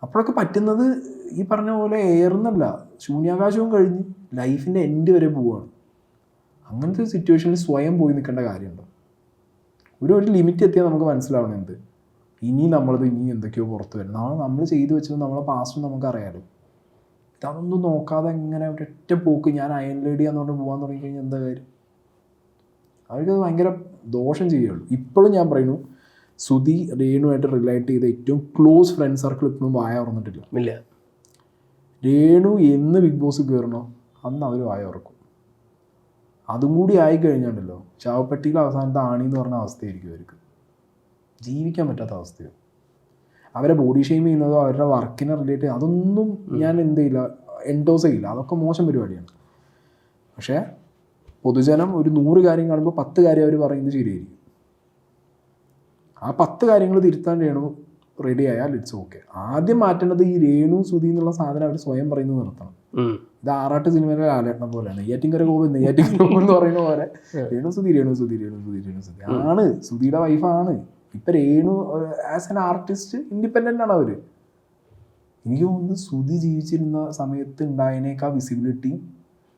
അപ്പോഴൊക്കെ പറ്റുന്നത് ഈ പറഞ്ഞ പോലെ എയർന്നല്ല ശൂന്യാകാശവും കഴിഞ്ഞ് ലൈഫിന്റെ എൻഡ് വരെ പോവുകയാണ്. അങ്ങനത്തെ ഒരു സിറ്റുവേഷനിൽ സ്വയം പോയി നിൽക്കേണ്ട കാര്യമുണ്ടോ? ഒരു ഒരു ലിമിറ്റ് എത്തിയാൽ നമുക്ക് മനസ്സിലാവണം എന്ത്. ഇനി നമ്മളത് ഇനി എന്തൊക്കെയോ പുറത്ത് വരും. നാളെ നമ്മൾ ചെയ്തു വെച്ചത് നമ്മളെ പാസ്റ്റും നമുക്ക് അറിയാലോ. ഇതൊന്നും നോക്കാതെ എങ്ങനെ ഒരൊറ്റ പോക്ക് ഞാൻ അയൺ ലേഡി എന്നുകൊണ്ട് പോകാൻ തുടങ്ങിക്കഴിഞ്ഞാൽ എന്താ കാര്യം? അവർക്കത് ഭയങ്കര ദോഷം ചെയ്യുള്ളൂ ഇപ്പോഴും ഞാൻ പറയുന്നു സുധി രേണുമായിട്ട് റിലേറ്റ് ചെയ്ത ഏറ്റവും ക്ലോസ് ഫ്രണ്ട് സർക്കിൾ ഇപ്പോഴും വായ ഓർന്നിട്ടില്ല
ഇല്ല.
രേണു എന്ന് ബിഗ് ബോസ് കയറണോ അന്ന് അവർ വായ ഉറക്കും അതും കൂടി ആയി കഴിഞ്ഞാണ്ടല്ലോ ചാവപ്പെട്ടിയിൽ അവസാനത്തെ ആണി എന്ന് പറഞ്ഞ അവസ്ഥയായിരിക്കും അവർക്ക് ജീവിക്കാൻ പറ്റാത്ത അവസ്ഥയോ. അവരെ ബോഡി ഷെയിം ചെയ്യുന്നതോ അവരുടെ വർക്കിനെ റിലേറ്റ് അതൊന്നും ഞാൻ എന്ത് ചെയ്യില്ല എൻഡോസ് ചെയ്യില്ല. അതൊക്കെ മോശം പരിപാടിയാണ്. പക്ഷേ പൊതുജനം ഒരു നൂറ് കാര്യം കാണുമ്പോൾ പത്ത് കാര്യം അവർ പറയുന്നത് ശരിയായിരിക്കും. ആ പത്ത് കാര്യങ്ങൾ തിരുത്താൻ രേണു റെഡി ആയാൽ ഇറ്റ്സ് ഓക്കെ ആദ്യം മാറ്റേണ്ടത് ഈ രേണു സുധി എന്നുള്ള സാധനം അവർ സ്വയം പറയുന്നത് നിർത്തണം. ഇത് ആറാട്ട് സിനിമയിലെ ആലേട്ടണം പോലെയാണ്. നെയ്യാറ്റിങ്കര ഗോപൻ നെയ്യാറ്റിങ്കര ഗോപൻ എന്ന് പറയുന്ന പോലെ. രേണു സുധി രേണു സുധി രേണു സുധി രേണു സുധി. ആണ്. സുധിയുടെ വൈഫാണ് ഇപ്പൊ Renu as an artist independent ആണ് അവർ. എനിക്ക് തോന്നുന്നു സുധി ജീവിച്ചിരുന്ന സമയത്ത് ഉണ്ടായതിനേക്കാൾ വിസിബിലിറ്റി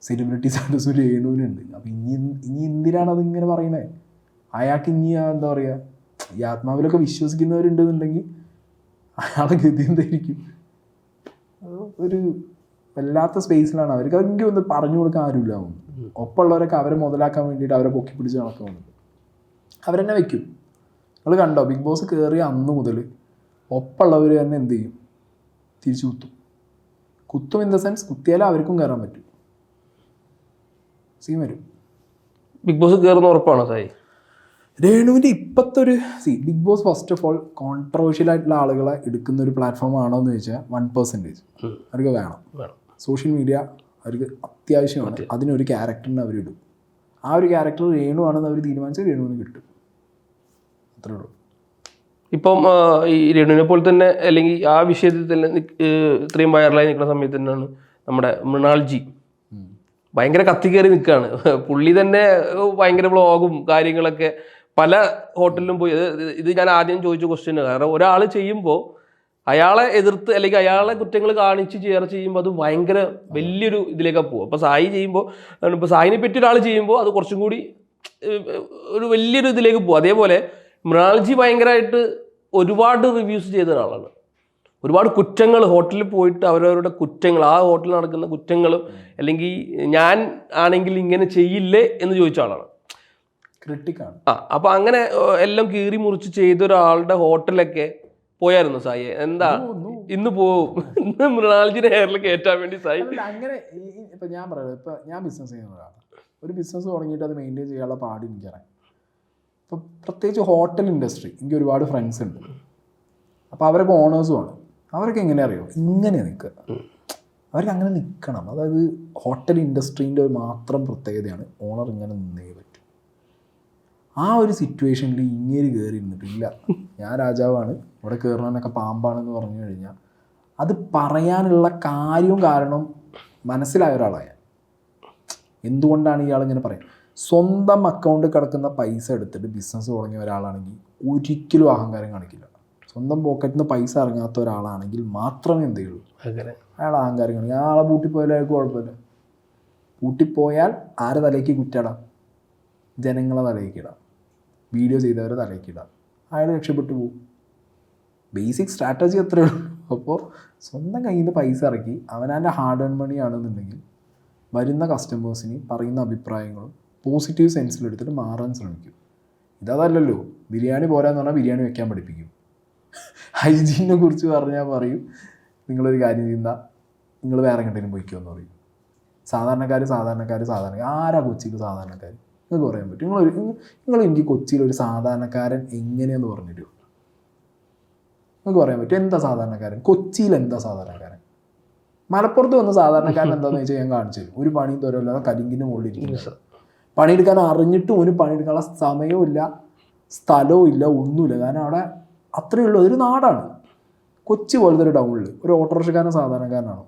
സെലിബ്രിറ്റി സ്റ്റാറ്റസ് രേണുവിനുണ്ട്. അപ്പൊ ഇനി ഇനി എന്തിനാണ് അതിങ്ങനെ പറയുന്നത്? അയാൾക്ക് ഇനി എന്താ പറയാ ഈ ആത്മാവിലൊക്കെ വിശ്വസിക്കുന്നവരുണ്ടെന്നുണ്ടെങ്കിൽ അയാളെ ഗതി എന്തായിരിക്കും? ഒരു വല്ലാത്ത സ്പേസിലാണ് അവർക്ക് അതെങ്കിൽ ഒന്ന് പറഞ്ഞു കൊടുക്കാൻ ആരുമില്ല ഒപ്പമുള്ളവരൊക്കെ അവരെ മുതലാക്കാൻ വേണ്ടിയിട്ട് അവരെ പൊക്കി പിടിച്ച് നടക്കുന്നുണ്ട് അവരെന്നെ വെക്കും. നിങ്ങൾ കണ്ടോ ബിഗ് ബോസ് കയറിയ അന്ന് മുതൽ ഒപ്പമുള്ളവർ തന്നെ എന്ത് ചെയ്യും? തിരിച്ചു കുത്തും. കുത്തും ഇൻ ദ സെൻസ് കുത്തിയാലും അവർക്കും കയറാൻ പറ്റും. സീൻ വരും.
ബിഗ് ബോസ് കയറുന്ന ഉറപ്പാണോ സായി?
രേണുവിന്റെ ഇപ്പോഴത്തെ ഒരു C Bigg Boss first of all controversial ആയിട്ടുള്ള ആളുകളെ എടുക്കുന്ന ഒരു പ്ലാറ്റ്ഫോം ആണോ എന്ന് ചോദിച്ചാൽ വൺ
പെർസെന്റേജ്
അവർക്ക് വേണം. സോഷ്യൽ മീഡിയ അവർക്ക് അത്യാവശ്യമാണ്. അതിനൊരു ക്യാരക്ടറിനെ അവരിടും. ആ ഒരു ക്യാരക്ടർ രേണു ആണെന്ന് അവർ തീരുമാനിച്ചാൽ രേണുവിന് കിട്ടും. അത്രേ ഉള്ളൂ.
ഇപ്പം ഈ രേണുവിനെ പോലെ തന്നെ അല്ലെങ്കിൽ ആ വിഷയത്തിൽ തന്നെ ഇത്രയും വൈറലായി നിൽക്കുന്ന സമയത്ത് തന്നെയാണ് നമ്മുടെ മൃണാൾജി ഭയങ്കര കത്തിക്കേറി നിൽക്കുകയാണ്. പുള്ളി തന്നെ ഭയങ്കര വ്ളോഗും കാര്യങ്ങളൊക്കെ പല ഹോട്ടലിലും പോയി ഇത് ഞാൻ ആദ്യം ചോദിച്ച ക്വസ്റ്റ്യൻ കാരണം ഒരാൾ ചെയ്യുമ്പോൾ അയാളെ എതിർത്ത് അല്ലെങ്കിൽ അയാളെ കുറ്റങ്ങൾ കാണിച്ച് ചേർ ചെയ്യുമ്പോൾ അത് ഭയങ്കര വലിയൊരു ഇതിലേക്കാണ് പോകും അപ്പോൾ സായി ചെയ്യുമ്പോൾ ഇപ്പോൾ സായിനെ പറ്റി ഒരാൾ ചെയ്യുമ്പോൾ അത് കുറച്ചും കൂടി ഒരു വലിയൊരു ഇതിലേക്ക് പോകും അതേപോലെ മൃണാൾജി ഭയങ്കരമായിട്ട് ഒരുപാട് റിവ്യൂസ് ചെയ്ത ഒരാളാണ്. ഒരുപാട് കുറ്റങ്ങൾ ഹോട്ടലിൽ പോയിട്ട് അവരവരുടെ കുറ്റങ്ങൾ ആ ഹോട്ടലിൽ നടക്കുന്ന കുറ്റങ്ങളും അല്ലെങ്കിൽ ഞാൻ ആണെങ്കിൽ ഇങ്ങനെ ചെയ്യില്ലേ എന്ന് ചോദിച്ച ആളാണ്.
ക്രിട്ടിക്കാണ്.
ആ അപ്പൊ അങ്ങനെ എല്ലാം കീറി മുറിച്ച് ചെയ്ത ഒരാളുടെ ഹോട്ടലൊക്കെ പോയായിരുന്നു സായി? എന്താ? ഇന്ന് പോവും. ഇന്ന് ഹെയറിൽ കയറ്റാൻ വേണ്ടി സായി.
അങ്ങനെ ഇപ്പൊ ഞാൻ പറയുന്നത് ഇപ്പൊ ഞാൻ ബിസിനസ് ചെയ്യുന്ന ഒരാളാണ്. ഒരു ബിസിനസ് തുടങ്ങിയിട്ട് അത് മെയിന്റെയിൻ ചെയ്യാനുള്ള പാട് എനിക്കറിയാം. ഇപ്പൊ പ്രത്യേകിച്ച് ഹോട്ടൽ ഇൻഡസ്ട്രി എനിക്ക് ഒരുപാട് ഫ്രണ്ട്സ് ഉണ്ട്. അപ്പോൾ അവരൊക്കെ ഓണേഴ്സുമാണ് അവരൊക്കെ എങ്ങനെ അറിയോ? ഇങ്ങനെ നിൽക്കുക. അവർക്ക് അങ്ങനെ നിൽക്കണം. അതായത് ഹോട്ടൽ ഇൻഡസ്ട്രീന്റെ മാത്രം പ്രത്യേകതയാണ് ഓണർ ഇങ്ങനെ നിന്നേ ആ ഒരു സിറ്റുവേഷനിൽ ഇങ്ങനെ കയറി ഇരുന്നിട്ടില്ല ഞാൻ രാജാവാണ്. ഇവിടെ കയറണമെന്നൊക്കെ പാമ്പാണെന്ന് പറഞ്ഞു കഴിഞ്ഞാൽ അത് പറയാനുള്ള കാര്യവും കാരണം മനസ്സിലായ ഒരാളായ എന്തുകൊണ്ടാണ് ഇയാൾ ഇങ്ങനെ പറയുന്നത് സ്വന്തം അക്കൗണ്ടിൽ കിടക്കുന്ന പൈസ എടുത്തിട്ട് ബിസിനസ് തുടങ്ങിയ ഒരാളാണെങ്കിൽ ഒരിക്കലും അഹങ്കാരം കാണിക്കില്ല. സ്വന്തം പോക്കറ്റിൽ നിന്ന് പൈസ ഇറങ്ങാത്ത ഒരാളാണെങ്കിൽ മാത്രമേ എന്ത് ചെയ്യുള്ളൂ.
അങ്ങനെ.
അയാൾ അഹങ്കാരം കാണിക്കും. ആളെ പൂട്ടിപ്പോയാലും അയാൾക്ക് കുഴപ്പമില്ല. പൂട്ടിപ്പോയാൽ ആരെ തലയ്ക്ക് കുറ്റടാം? ജനങ്ങളെ തലയ്ക്ക് ഇടാം. വീഡിയോ ചെയ്തവരെ തലയ്ക്ക് അയാൾ രക്ഷപ്പെട്ടു പോകും ബേസിക് സ്ട്രാറ്റജി അത്രേ ഉള്ളൂ. അപ്പോൾ സ്വന്തം കയ്യിൽ നിന്ന് പൈസ ഇറക്കി അവനാന്റെ ഹാർഡ് ഏൺ മണി ആണെന്നുണ്ടെങ്കിൽ വരുന്ന കസ്റ്റമേഴ്സിന് പറയുന്ന അഭിപ്രായങ്ങളും പോസിറ്റീവ് സെൻസിലെടുത്തിട്ട് മാറാൻ ശ്രമിക്കും. ഇതല്ലല്ലോ ബിരിയാണി പോരാന്ന് പറഞ്ഞാൽ ബിരിയാണി വെക്കാൻ പഠിപ്പിക്കും. ഹൈജീനെ കുറിച്ച് പറഞ്ഞാൽ പറയും നിങ്ങളൊരു കാര്യം ചെയ്യുന്ന നിങ്ങൾ വേറെ എങ്ങോട്ടേലും പോയിക്കോ എന്ന് പറയും. സാധാരണക്കാർ സാധാരണക്കാർ സാധാരണക്കാർ ആരാ കൊച്ചിക്ക് സാധാരണക്കാർ നിങ്ങൾക്ക് പറയാൻ പറ്റും. നിങ്ങളൊരു നിങ്ങൾ എനിക്ക് കൊച്ചിയിൽ ഒരു സാധാരണക്കാരൻ എങ്ങനെയെന്ന് പറഞ്ഞിട്ട് നിങ്ങൾക്ക് പറയാൻ പറ്റും. എന്താ സാധാരണക്കാരൻ? കൊച്ചിയിൽ എന്താ സാധാരണക്കാരൻ? മലപ്പുറത്ത് വന്ന സാധാരണക്കാരൻ എന്താണെന്ന് വെച്ചാൽ ഞാൻ കാണിച്ചു തരും. ഒരു പണിയും തരമില്ലാതെ കരിങ്കിന്റെ മുകളിൽ ഇരിക്കുന്നു പണിയെടുക്കാൻ അറിഞ്ഞിട്ടും ഒരു പണിയെടുക്കാനുള്ള സമയവും ഇല്ല സ്ഥലവും ഇല്ല ഒന്നുമില്ല. കാരണം അവിടെ അത്രയേ ഒരു അതൊരു നാടാണ്. കൊച്ചി പോലത്തെ ഒരു ടൗണിൽ ഒരു ഓട്ടോറിക്ഷക്കാരൻ സാധാരണക്കാരനാണോ.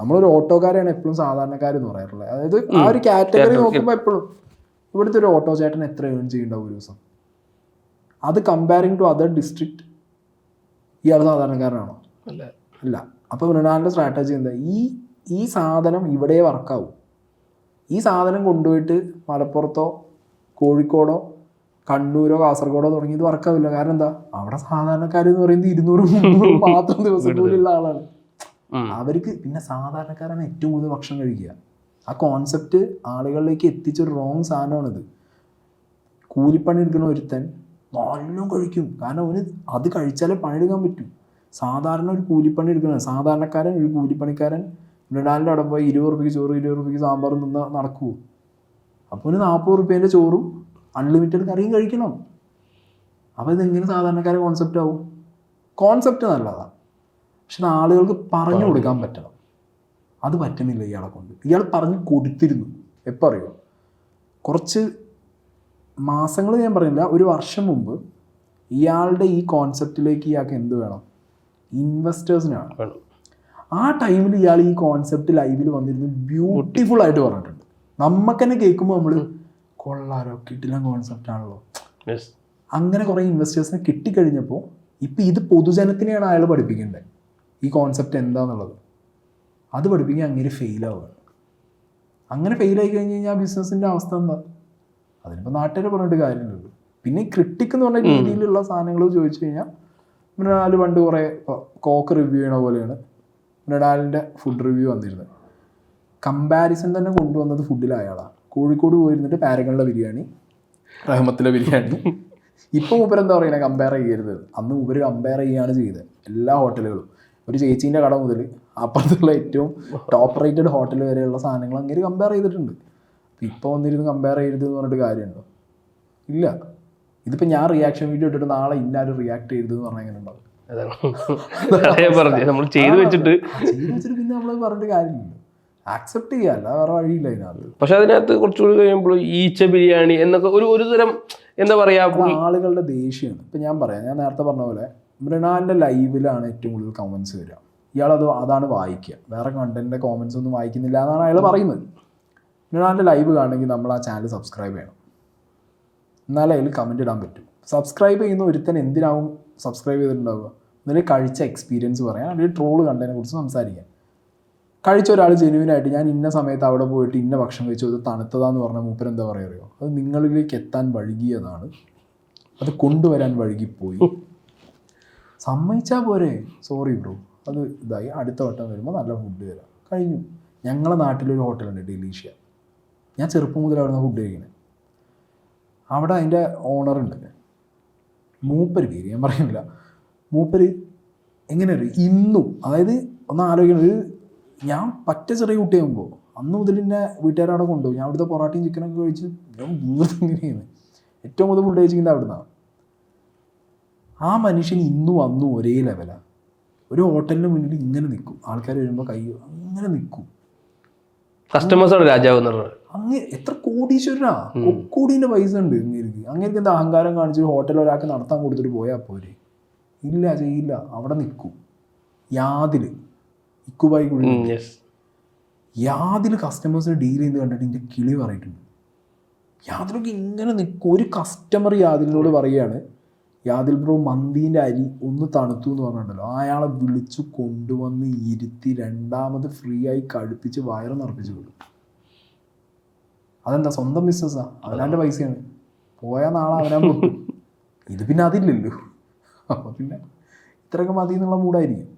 നമ്മളൊരു ഓട്ടോക്കാരെയാണ് എപ്പോഴും സാധാരണക്കാരെന്ന് പറയാറുള്ളത്. അതായത് ആ ഒരു കാറ്റഗറി നോക്കുമ്പോൾ എപ്പോഴും ഇവിടുത്തെ ഒരു ഓട്ടോ ചേട്ടൻ എത്ര ഏൺ ചെയ്യുന്നുണ്ടാവും ഒരു ദിവസം? അത് കമ്പയറിങ് ടു അതർ ഡിസ്ട്രിക്ട് ഇയാൾ സാധാരണക്കാരനാണോ?
അല്ല.
അല്ല. അപ്പോൾ മൃണാലിന്റെ സ്ട്രാറ്റജി എന്താ? ഈ ഈ സാധനം ഇവിടെ വർക്കാവും ഈ സാധനം കൊണ്ടുപോയിട്ട് മലപ്പുറത്തോ കോഴിക്കോടോ കണ്ണൂരോ കാസർഗോഡോ തുടങ്ങിയത് വർക്കാവില്ല കാരണം എന്താ? അവിടെ സാധാരണക്കാർ എന്ന് പറയുന്നത് ഇരുന്നൂറ് മുന്നൂറ് മാത്രം ദിവസം ഉള്ള ആളാണ്. അവർക്ക് പിന്നെ സാധാരണക്കാരാണ് ഏറ്റവും കൂടുതൽ ഭക്ഷണം കഴിക്കുക. ആ കോൺസെപ്റ്റ് ആളുകളിലേക്ക് എത്തിച്ചൊരു റോങ് സാധനമാണിത്. കൂലിപ്പണി എടുക്കുന്ന ഒരുത്തൻ നല്ലോണം കഴിക്കും. കാരണം അവന് അത് കഴിച്ചാലേ പണിയെടുക്കാൻ പറ്റൂ. സാധാരണ ഒരു കൂലിപ്പണി എടുക്കുന്ന സാധാരണക്കാരൻ ഒരു കൂലിപ്പണിക്കാരൻ മൃണാലിന്റെ അവിടെ പോയി ഇരുപത് റുപ്യക്ക് ചോറ് ഇരുപത് റുപ്യക്ക് സാമ്പാറും നിന്ന് നടക്കുമോ അപ്പോൾ ഒരു നാൽപ്പത് റുപ്യേന്റെ ചോറും അൺലിമിറ്റഡ് കറിയും കഴിക്കണം. അപ്പോൾ ഇതെങ്ങനെ സാധാരണക്കാരെ കോൺസെപ്റ്റ് ആവും? കോൺസെപ്റ്റ് നല്ലതാണ് പക്ഷെ ആളുകൾക്ക് പറഞ്ഞു. കൊടുക്കാൻ പറ്റണം. അത് പറ്റുന്നില്ല ഇയാളെ കൊണ്ട്. ഇയാൾ പറഞ്ഞ് കൊടുത്തിരുന്നു. എപ്പോൾ അറിയോ? കുറച്ച് മാസങ്ങൾ ഞാൻ പറയുന്നില്ല ഒരു വർഷം മുമ്പ് ഇയാളുടെ ഈ കോൺസെപ്റ്റിലേക്ക് ഇയാൾക്ക് എന്ത് വേണം? ഇൻവെസ്റ്റേഴ്സിനാണ്
വേണം.
ആ ടൈമിൽ ഇയാൾ ഈ കോൺസെപ്റ്റ് ലൈവിൽ വന്നിരുന്നു. ബ്യൂട്ടിഫുൾ ആയിട്ട് പറഞ്ഞിട്ടുണ്ട്. നമുക്ക് തന്നെ കേൾക്കുമ്പോൾ നമ്മൾ കൊള്ളാരോ കിട്ടില്ല കോൺസെപ്റ്റ് ആണല്ലോ. അങ്ങനെ കുറേ ഇൻവെസ്റ്റേഴ്സിനെ കിട്ടിക്കഴിഞ്ഞപ്പോൾ ഇപ്പം ഇത് പൊതുജനത്തിനെയാണ് അയാൾ പഠിപ്പിക്കേണ്ടത്. ഈ കോൺസെപ്റ്റ് എന്താണെന്നുള്ളത് അത് പഠിപ്പിക്കാൻ അങ്ങനെ ഫെയിൽ ആവുകയാണ് അങ്ങനെ ഫെയിലായി കഴിഞ്ഞ് കഴിഞ്ഞാൽ ബിസിനസ്സിന്റെ അവസ്ഥ എന്താ? അതിനിപ്പോൾ നാട്ടുകാർ പറഞ്ഞിട്ട് കാര്യമില്ലല്ലോ പിന്നെ ഈ ക്രിട്ടിക് എന്ന് പറഞ്ഞ രീതിയിലുള്ള സാധനങ്ങൾ ചോദിച്ചു കഴിഞ്ഞാൽ മൃണാൽ പണ്ട് കുറേ കോക്ക് റിവ്യൂ ചെയ്യണ പോലെയാണ് മൃണാലിന്റെ ഫുഡ് റിവ്യൂ വന്നിരുന്നത്. കമ്പാരിസൺ തന്നെ കൊണ്ടുവന്നത് ഫുഡിൽ അയാളാണ് കോഴിക്കോട് പോയിരുന്നിട്ട് പാരഗണിലെ ബിരിയാണി റഹ്മത്തിലെ ബിരിയാണി. ഇപ്പം മൂപ്പർ എന്താ പറയുന്നത് കമ്പയർ ചെയ്യരുത്. അന്ന് മൂപ്പർ കമ്പയർ ചെയ്യുകയാണ് ചെയ്തത്. എല്ലാ ഹോട്ടലുകളും ഒരു ചേച്ചീന്റെ കട മുതൽ അപ്പുറത്തുള്ള ഏറ്റവും ടോപ്പ് റേറ്റഡ് ഹോട്ടൽ വരെയുള്ള സാധനങ്ങൾ അങ്ങനെ കമ്പയർ ചെയ്തിട്ടുണ്ട്. ഇപ്പോൾ വന്നിരുന്ന് കമ്പയർ ചെയ്യരുത് എന്ന് പറഞ്ഞിട്ട് കാര്യമുണ്ടോ? ഇല്ല. ഇതിപ്പോൾ ഞാൻ റിയാക്ഷൻ വീഡിയോ ഇട്ടിട്ട് നാളെ ഇന്നാരും റിയാക്ട് ചെയ്യരുത് എന്ന് പറഞ്ഞാൽ എങ്ങനെ ഉണ്ടാവും
നമ്മൾ ചെയ്തു വെച്ചിട്ട്
ചെയ്ത് വെച്ചിട്ട് പിന്നെ നമ്മൾ പറഞ്ഞിട്ട് കാര്യമില്ല. ആക്സെപ്റ്റ് ചെയ്യാല്ല വേറെ വഴിയില്ല അതിനകത്ത്.
പക്ഷെ അതിനകത്ത് കുറച്ചുകൂടി കഴിയുമ്പോൾ ഈച്ച ബിരിയാണി എന്നൊക്കെ ഒരു ഒരു തരം എന്താ പറയാ
ആളുകളുടെ ദേഷ്യമാണ് ഇപ്പം ഞാൻ പറയാം ഞാൻ നേരത്തെ പറഞ്ഞ പോലെ മൃണാലിന്റെ ലൈവിലാണ് ഏറ്റവും കൂടുതൽ കമൻസ് വരിക. ഇയാളത് അതാണ് വായിക്കുക. വേറെ കണ്ടന്റിന്റെ കോമൻസ് ഒന്നും വായിക്കുന്നില്ല എന്നാണ് അയാൾ പറയുന്നത്. മൃണാലിന്റെ ലൈവ് കാണണമെങ്കിൽ നമ്മൾ ആ ചാനൽ സബ്സ്ക്രൈബ് ചെയ്യണം. എന്നാലേ അതിൽ കമന്റ് ഇടാൻ പറ്റും. സബ്സ്ക്രൈബ് ചെയ്യുന്ന ഒരുത്തൻ എന്തിനാവും സബ്സ്ക്രൈബ് ചെയ്തിട്ടുണ്ടാവുക? എന്നാലും കഴിച്ച എക്സ്പീരിയൻസ് പറയാം അല്ലെങ്കിൽ ട്രോൾ കണ്ടതിനെ കുറിച്ച് സംസാരിക്കാം. കഴിച്ച ഒരാൾ ജെനുവിനായിട്ട് ഞാൻ ഇന്ന സമയത്ത് അവിടെ പോയിട്ട് ഇന്ന ഭക്ഷണം കഴിച്ചു അത് തണുത്തതാന്ന് പറഞ്ഞാൽ മൂപ്പർ എന്താ പറയുക അറിയോ? അത് നിങ്ങളിലേക്ക് എത്താൻ വഴുകിയതാണ്. അത് കൊണ്ടുവരാൻ വഴുകിപ്പോയി. സമ്മതിച്ചാൽ പോരെ. സോറി ബ്രോ അത് ഇതായി. അടുത്ത വട്ടം വരുമ്പോൾ നല്ല ഫുഡ് തരാം. കഴിഞ്ഞു. ഞങ്ങളെ നാട്ടിലൊരു ഹോട്ടലുണ്ട് ഡെലീഷ്യ ഞാൻ ചെറുപ്പം മുതൽ അവിടെ നിന്ന് ഫുഡ് കഴിക്കുന്നത് അവിടെ അതിന്റെ ഓണറുണ്ട് മൂപ്പര് പേര് ഞാൻ പറയുന്നില്ല. മൂപ്പര് എങ്ങനെ ഒരു ഇന്നും. അതായത് ഒന്ന് ആലോചിക്കണം. ഒരു ഞാൻ പറ്റ ചെറിയ കുട്ടിയാകുമ്പോൾ അന്ന് മുതൽ എന്നെ വീട്ടുകാരവിടെ കൊണ്ടുപോകും. ഞാൻ അവിടുത്തെ പൊറാട്ടയും ചിക്കനൊക്കെ കഴിച്ച് ഞാൻ ഇങ്ങനെയാണ് ഏറ്റവും കൂടുതൽ ഫുഡ് കഴിച്ചിട്ടുണ്ട് അവിടുന്നാണ്. ആ മനുഷ്യൻ ഇന്നും അന്നും ഒരേ ലെവലാണ് ഒരു ഹോട്ടലിന് മുന്നിൽ ഇങ്ങനെ നിൽക്കും. ആൾക്കാർ വരുമ്പോൾ കൈ അങ്ങനെ നിൽക്കും.
കസ്റ്റമേഴ്സാണ് രാജാവ് അങ്ങനെ
അങ്ങ് എത്ര കോടീശ്വരനാ. കൊക്കോടീന്റെ പൈസ ഉണ്ട് അങ്ങേർക്ക് അങ്ങനെ എന്താ അഹങ്കാരം കാണിച്ച് ഹോട്ടൽ ഒരാൾക്ക് നടത്താൻ കൊടുത്തിട്ട് പോയാൽ പോരെ? ഇല്ല ചെയ്യില്ല. അവിടെ നിൽക്കും. യാതിൽ ഇക്കുബായി യാതിൽ കസ്റ്റമേഴ്സിനെ ഡീൽ ചെയ്ത് കണ്ടിട്ട് എന്റെ കിളി പറയിട്ടുണ്ട് യാതിലൊക്കെ ഇങ്ങനെ നിൽക്കും. ഒരു കസ്റ്റമർ യാതിലിനോട് പറയുകയാണ് യാദിൽ ബ്രോ മന്തിന്റെ അരി ഒന്ന് തണുത്തു എന്ന് പറഞ്ഞിട്ടുണ്ടല്ലോ. അയാളെ വിളിച്ചു കൊണ്ടുവന്ന് ഇരുത്തി രണ്ടാമത് ഫ്രീ ആയി കടുപ്പിച്ച് വയറ് നിറപ്പിച്ച് വിടും. അതെന്താ? സ്വന്തം ബിസിനസ്സാ അവനാന്റെ പൈസയാണ്. പോയ നാളെ അവനാ പൊട്ടും ഇത് പിന്നെ അതില്ലല്ലോ. അപ്പൊ പിന്നെ ഇത്രയൊക്കെ മതി എന്നുള്ള മൂടായിരിക്കും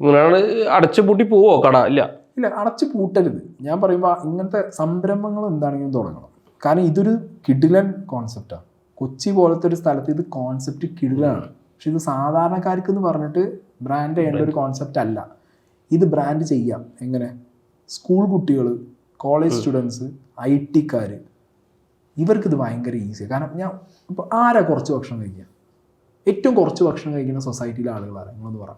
ഇങ്ങനെയാണ് അടച്ചുപൂട്ടി പോവോ? കട? ഇല്ല.
ഇല്ല അടച്ചു പൂട്ടരുത്. ഞാൻ പറയുമ്പോൾ ഇങ്ങനത്തെ സംരംഭങ്ങൾ എന്താണെങ്കിലും തുടങ്ങണം. കാരണം ഇതൊരു കിഡിലൻ കോൺസെപ്റ്റാണ് കൊച്ചി പോലത്തെ ഒരു സ്ഥലത്ത് ഇത് കോൺസെപ്റ്റ് കിടിലാണ്. പക്ഷെ ഇത് സാധാരണക്കാർക്ക് എന്ന് പറഞ്ഞിട്ട് ബ്രാൻഡ് ചെയ്യേണ്ട ഒരു കോൺസെപ്റ്റ് അല്ല. ഇത് ബ്രാൻഡ് ചെയ്യാം. എങ്ങനെ? സ്കൂൾ കുട്ടികൾ കോളേജ് സ്റ്റുഡൻസ് ഐ ടിക്കാർ ഇവർക്ക് ഇത് ഭയങ്കര ഈസിയാണ് കാരണം ഞാൻ ഇപ്പോൾ ആരാ കുറച്ച് ഭക്ഷണം കഴിക്കുക? ഏറ്റവും കുറച്ച് ഭക്ഷണം കഴിക്കുന്ന സൊസൈറ്റിയിലെ ആളുകളാണ് നിങ്ങളെന്ന് പറ.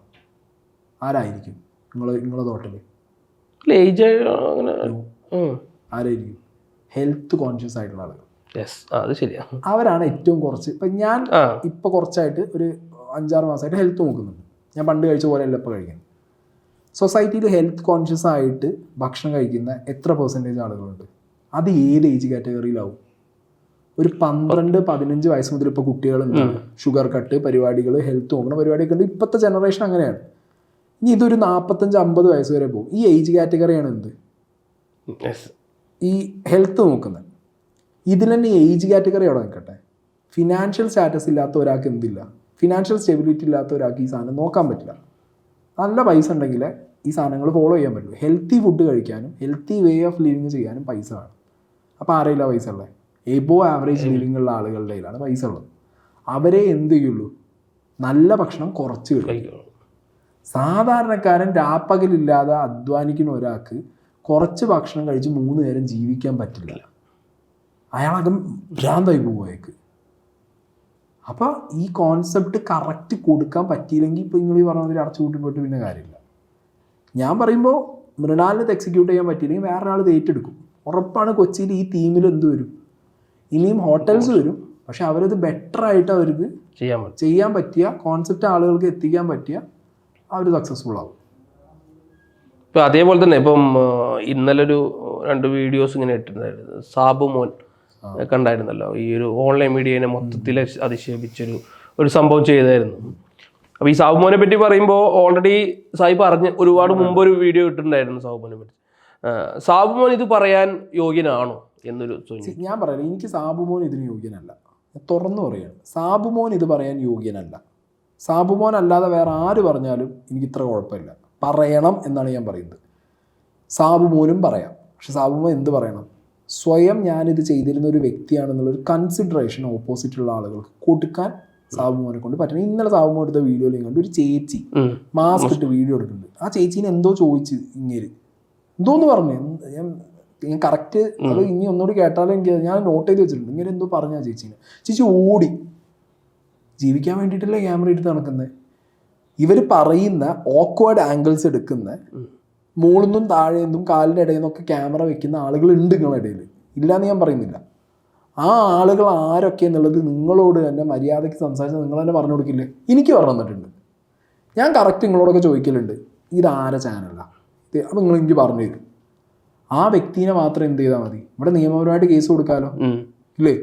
ആരായിരിക്കും? നിങ്ങൾ നിങ്ങളെ തോട്ടിൽ ആരായിരിക്കും? ഹെൽത്ത് കോൺഷ്യസ് ആയിട്ടുള്ള ആളുകൾ.
യെസ് അത് ശരിയാ.
അവരാണ് ഏറ്റവും കുറച്ച്. ഇപ്പം ഞാൻ ഇപ്പോൾ കുറച്ചായിട്ട് ഒരു അഞ്ചാറ് മാസമായിട്ട് ഹെൽത്ത് നോക്കുന്നുണ്ട്. ഞാൻ പണ്ട് കഴിച്ച പോലെ അല്ല ഇപ്പോൾ കഴിക്കുന്നത് സൊസൈറ്റിയിൽ ഹെൽത്ത് കോൺഷ്യസ് ആയിട്ട് ഭക്ഷണം കഴിക്കുന്ന എത്ര പെർസെന്റേജ് ആളുകളുണ്ട്? അത് ഏത് ഏജ് കാറ്റഗറിയിലാവും ഒരു പന്ത്രണ്ട് പതിനഞ്ച് വയസ്സ് മുതൽ ഇപ്പോൾ കുട്ടികളുണ്ട്. ഷുഗർ കട്ട് പരിപാടികൾ ഹെൽത്ത് നോക്കുന്ന പരിപാടിയൊക്കെ ഉണ്ട്. ഇപ്പോഴത്തെ ജനറേഷൻ അങ്ങനെയാണ്. ഇനി ഇതൊരു നാൽപ്പത്തഞ്ച് അമ്പത് വയസ്സ് വരെ പോകും. ഈ ഏജ് കാറ്റഗറിയാണ് എന്ത്? ഈ ഹെൽത്ത് നോക്കുന്നത്. ഇതിൽ തന്നെ ഏജ് കാറ്റഗറി അവിടെ നിൽക്കട്ടെ. ഫിനാൻഷ്യൽ സ്റ്റാറ്റസ് ഇല്ലാത്ത ഒരാൾക്ക് എന്തില്ല? ഫിനാൻഷ്യൽ സ്റ്റെബിലിറ്റി ഇല്ലാത്ത ഒരാൾക്ക് ഈ സാധനം നോക്കാൻ പറ്റില്ല. നല്ല പൈസ ഉണ്ടെങ്കിൽ ഈ സാധനങ്ങൾ ഫോളോ ചെയ്യാൻ പറ്റുള്ളൂ ഹെൽത്തി ഫുഡ് കഴിക്കാനും ഹെൽത്തി വേ ഓഫ് ലിവിങ് ചെയ്യാനും പൈസ വേണം. അപ്പോൾ ആരെയില്ല പൈസ ഉള്ളത് എബോ ആവറേജ് ലിവിങ് ഉള്ള ആളുകളുടെ കയ്യിലാണ് പൈസ ഉള്ളത്. അവരെ എന്ത് ചെയ്യുള്ളൂ? നല്ല ഭക്ഷണം കുറച്ച് കഴിക്കും സാധാരണക്കാരൻ രാപ്പകലില്ലാതെ അധ്വാനിക്കുന്ന ഒരാൾക്ക് കുറച്ച് ഭക്ഷണം കഴിച്ച് മൂന്ന് നേരം ജീവിക്കാൻ പറ്റില്ല. അയാളത് ഭ്രാന്തായി പോവുകയ്ക്ക് അപ്പോൾ ഈ കോൺസെപ്റ്റ് കറക്റ്റ് കൊടുക്കാൻ പറ്റിയില്ലെങ്കിൽ ഇപ്പോൾ നിങ്ങൾ ഈ പറഞ്ഞ മാതിരി അടച്ചു കൂട്ടിപ്പോയിട്ട് പിന്നെ കാര്യമില്ല. ഞാൻ പറയുമ്പോൾ മൃണാലിന് എക്സിക്യൂട്ട് ചെയ്യാൻ പറ്റിയില്ലെങ്കിൽ വേറെ ആൾ ഇത് ഏറ്റെടുക്കും. ഉറപ്പാണ് കൊച്ചിയിൽ ഈ തീമിൽ എന്ത് വരും? ഇനിയും ഹോട്ടൽസ് വരും. പക്ഷെ അവരത് ബെറ്റർ ആയിട്ട് അവർക്ക്
ചെയ്യാൻ പറ്റും.
ചെയ്യാൻ പറ്റിയ കോൺസെപ്റ്റ് ആളുകൾക്ക് എത്തിക്കാൻ പറ്റിയ അവർ സക്സസ്ഫുൾ ആവും.
ഇപ്പം അതേപോലെ തന്നെ ഇപ്പം ഇന്നലൊരു ഇന്നലെ ഒരു രണ്ട് വീഡിയോസ് ഇങ്ങനെ ഇട്ടിട്ടുണ്ടായിരുന്നു. സാബു മോൻ കണ്ടായിരുന്നല്ലോ ഈ ഒരു ഓൺലൈൻ മീഡിയനെ മൊത്തത്തിൽ അധിക്ഷേപിച്ചൊരു ഒരു സംഭവം ചെയ്തായിരുന്നു. അപ്പോൾ ഈ സാബുമോനെ പറ്റി പറയുമ്പോൾ ഓൾറെഡി സായി പറഞ്ഞ് ഒരുപാട് മുമ്പ് ഒരു വീഡിയോ ഇട്ടിട്ടുണ്ടായിരുന്നു സാബുമോനെ പറ്റി. സാബുമോൻ ഇത് പറയാൻ യോഗ്യനാണോ എന്നൊരു
ഞാൻ പറയാം എനിക്ക് സാബുമോൻ ഇതിന് യോഗ്യനല്ല. തുറന്നു പറയാണ് സാബുമോൻ ഇത് പറയാൻ യോഗ്യനല്ല. സാബുമോൻ അല്ലാതെ വേറെ ആര് പറഞ്ഞാലും എനിക്ക് ഇത്ര കുഴപ്പമില്ല. പറയണം എന്നാണ് ഞാൻ പറയുന്നത്. സാബുമോനും പറയാം പക്ഷെ സാബുമോൻ എന്ത് പറയണം? സ്വയം ഞാനിത് ചെയ്തിരുന്ന ഒരു വ്യക്തിയാണെന്നുള്ളൊരു കൺസിഡറേഷൻ ഓപ്പോസിറ്റുള്ള ആളുകൾക്ക് കൊടുക്കാൻ സാബുമോനെ കൊണ്ട് പറ്റണം. ഇന്നലെ സാബുമോ എടുത്ത വീഡിയോയിൽ കണ്ട് ഒരു ചേച്ചി. മാസ്ക് ഇട്ട് വീഡിയോ എടുക്കുന്നുണ്ട്. ആ ചേച്ചീനെ എന്തോ ചോദിച്ച് ഇങ്ങനെ എന്തോന്ന് പറഞ്ഞു? ഞാൻ ഞാൻ കറക്റ്റ് അത് ഇനി ഒന്നുകൂടി കേട്ടാലും എനിക്ക് ഞാൻ നോട്ട് ചെയ്ത് വെച്ചിട്ടുണ്ട്. ഇങ്ങനെ എന്തോ പറഞ്ഞാ ചേച്ചീനെ. ചേച്ചി ഓടി. ജീവിക്കാൻ വേണ്ടിയിട്ടല്ലേ ക്യാമറ എടുത്ത് നടക്കുന്നത് ഇവർ പറയുന്ന ഓക്വേർഡ് ആംഗിൾസ് എടുക്കുന്ന മുകളിൽ താഴെ നിന്നും കാലിന്റെ ഇടയിൽ നിന്നൊക്കെ ക്യാമറ വെക്കുന്ന ആളുകൾ ഉണ്ട് നിങ്ങളുടെ ഇടയിൽ. ഇല്ലയെന്ന് ഞാൻ പറയുന്നില്ല. ആ ആളുകൾ ആരൊക്കെ എന്നുള്ളത് നിങ്ങളോട് തന്നെ മര്യാദയ്ക്ക് സംസാരിച്ച് നിങ്ങൾ തന്നെ പറഞ്ഞു കൊടുക്കില്ലേ? എനിക്ക് പറഞ്ഞു തന്നിട്ടുണ്ട്. ഞാൻ കറക്റ്റ് നിങ്ങളോടൊക്കെ ചോദിക്കലുണ്ട്. ഇതാരെ ചാനലാണ് ഇത് അപ്പം നിങ്ങൾ എനിക്ക് പറഞ്ഞു തരും. ആ വ്യക്തിനെ മാത്രം എന്ത് ചെയ്താൽ മതി? ഇവിടെ നിയമപരമായിട്ട് കേസ് കൊടുക്കാമല്ലോ ഇല്ലേ?